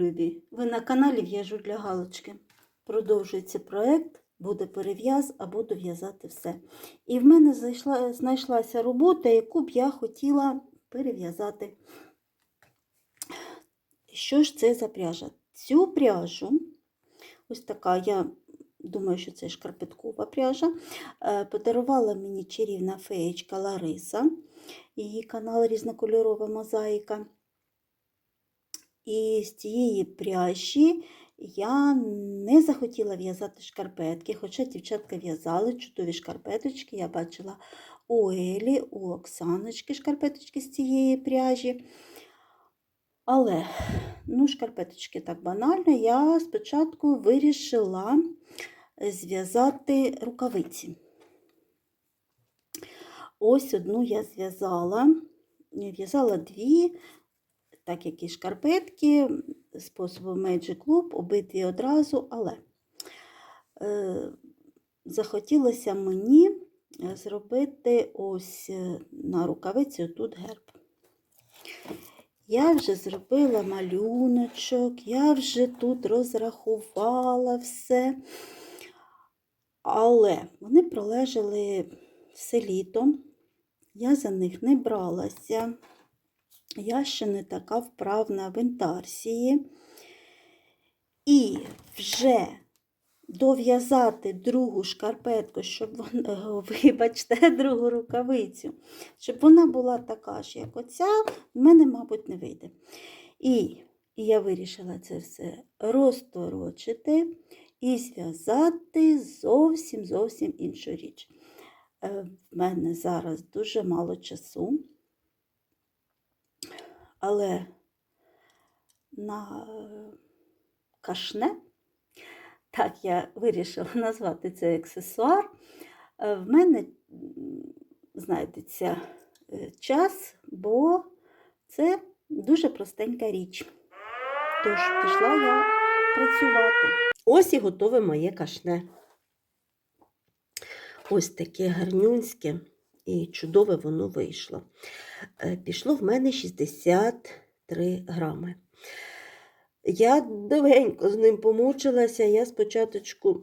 любі! Ви на каналі В'яжу для галочки. Продовжується проект, буде перев'яз, а буду в'язати все. І в мене зайшла, знайшлася робота, яку б я хотіла перев'язати. Що ж це за пряжа? Цю пряжу, ось така, я думаю, що це шкарпеткова пряжа, е, подарувала мені чарівна феєчка Лариса, її канал Різнокольорова мозаїка. І з цієї пряжі я не захотіла в'язати шкарпетки, хоча дівчатка в'язали чудові шкарпеточки. Я бачила у Елі, у Оксаночки шкарпеточки з цієї пряжі. Але, ну, шкарпеточки так банально, я спочатку вирішила зв'язати рукавиці. Ось одну я зв'язала, в'язала дві, так як і шкарпетки, способом Magic Loop, обидві одразу, але е, захотілося мені зробити ось е, на рукавиці тут герб. Я вже зробила малюночок, я вже тут розрахувала все, але вони пролежали все літо, я за них не бралася. Я ще не така вправна в інтарсії. І вже дов'язати другу шкарпетку, щоб вона, вибачте, другу рукавицю, щоб вона була така ж, як оця, в мене, мабуть, не вийде. І, я вирішила це все розторочити і зв'язати зовсім зовсім іншу річ. Е, В мене зараз дуже мало часу але на кашне, так я вирішила назвати цей аксесуар, е, в мене знайдеться е, час, бо це дуже простенька річ. Тож пішла я працювати. Ось і готове моє кашне. Ось таке гарнюнське і чудове воно вийшло. Е, Пішло в мене 63 грами. Я довгенько з ним помучилася. Я спочатку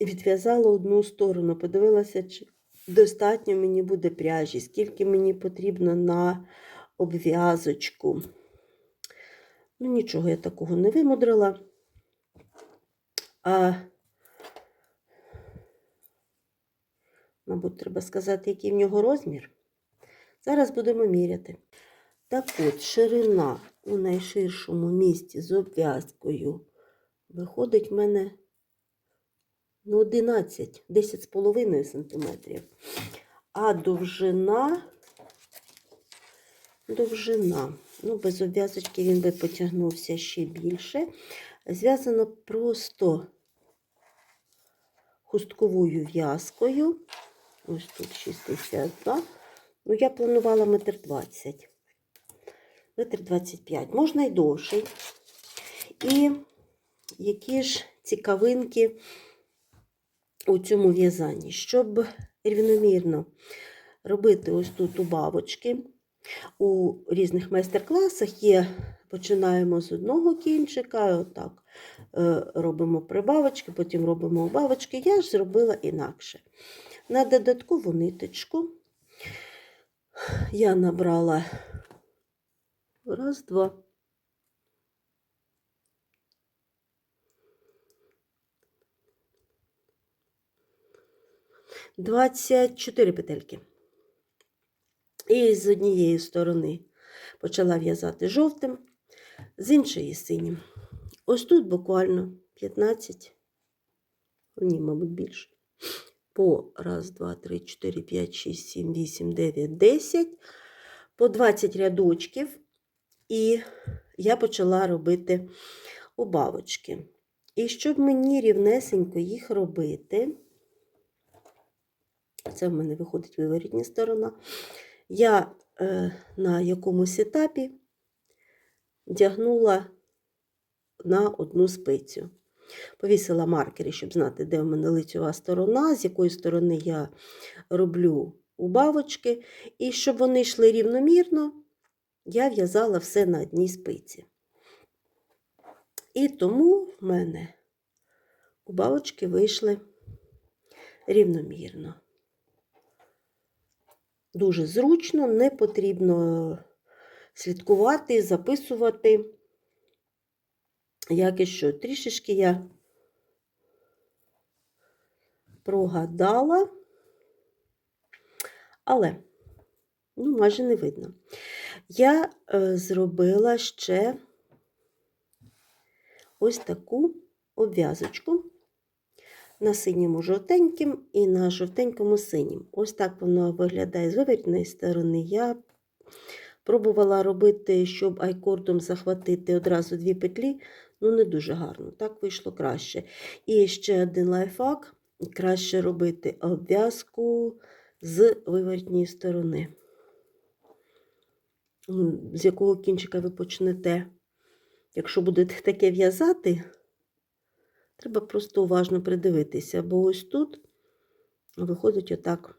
відв'язала одну сторону, подивилася, чи достатньо мені буде пряжі, скільки мені потрібно на обв'язочку. Ну, нічого я такого не вимудрила. А, мабуть, треба сказати, який в нього розмір. Зараз будемо міряти. Так от, ширина у найширшому місці з обв'язкою виходить в мене ну, 11, 10,5 см. А довжина, довжина, ну, без обв'язочки він би потягнувся ще більше. Зв'язано просто хустковою в'язкою. Ось тут 62. Ну, я планувала метр 20. Метр 25. Можна й довший. І які ж цікавинки у цьому в'язанні. Щоб рівномірно робити ось тут убавочки. У різних майстер-класах є, починаємо з одного кінчика, отак е, робимо прибавочки, потім робимо убавочки. Я ж зробила інакше. На додаткову ниточку я набрала раз, два. Двадцять чотири петельки. І з однієї сторони почала в'язати жовтим, з іншої синім. Ось тут буквально 15, ні, мабуть, більше. По раз, два, три, чотири, п'ять, шість, сім, вісім, дев'ять, десять, по 20 рядочків, і я почала робити убавочки. І щоб мені рівнесенько їх робити, це в мене виходить виворітня сторона, я е, на якомусь етапі вдягнула на одну спицю. Повісила маркери, щоб знати, де в мене лицьова сторона, з якої сторони я роблю убавочки. І щоб вони йшли рівномірно, я в'язала все на одній спиці. І тому в мене убавочки вийшли рівномірно. Дуже зручно, не потрібно слідкувати, записувати. Як і що, трішечки я прогадала, але ну, майже не видно. Я е, зробила ще ось таку обв'язочку на синьому жовтеньким і на жовтенькому синім. Ось так воно виглядає з виворітної сторони. Я пробувала робити, щоб айкордом захватити одразу дві петлі, ну не дуже гарно, так вийшло краще. І ще один лайфхак: краще робити обв'язку з виворітньої сторони. З якого кінчика ви почнете. Якщо будете таке в'язати, треба просто уважно придивитися, бо ось тут виходить отак,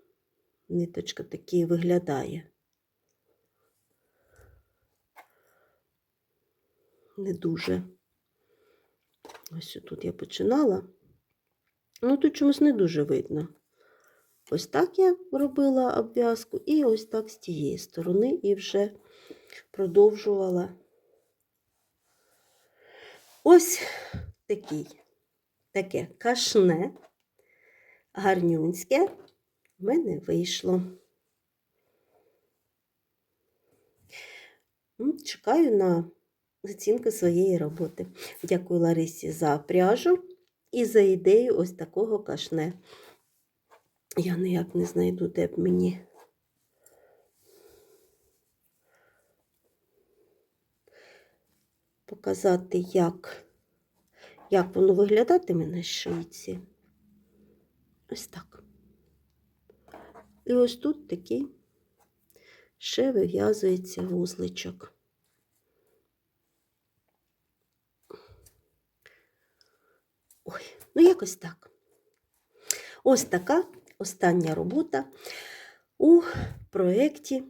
ниточка такі виглядає. Не дуже. Ось тут я починала. Ну, тут чомусь не дуже видно. Ось так я робила обв'язку, і ось так з тієї сторони, і вже продовжувала. Ось такий, таке кашне, гарнюнське в мене вийшло. Чекаю на оцінку своєї роботи. Дякую Ларисі за пряжу і за ідею ось такого кашне. Я ніяк не знайду, де б мені. Показати, як, як воно виглядатиме на шийці. Ось так. І ось тут такий ще вив'язується вузличок. Ой, ну якось так. Ось така остання робота у проєкті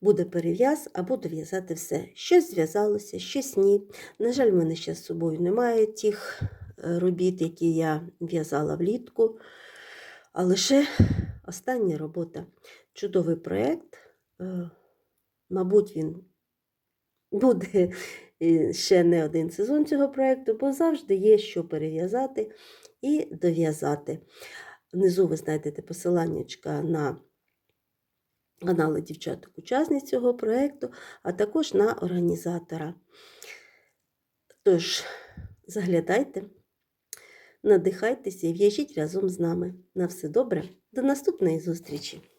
буде перев'яз або дов'язати все. Щось зв'язалося, щось ні. На жаль, в мене ще з собою немає тих е, робіт, які я в'язала влітку. А лише остання робота. Чудовий проєкт. Е, Мабуть, він буде е, ще не один сезон цього проєкту, бо завжди є що перев'язати і дов'язати. Внизу ви знайдете посилання на канали дівчаток-учасниць цього проєкту, а також на організатора. Тож, заглядайте, надихайтеся і в'яжіть разом з нами. На все добре, до наступної зустрічі!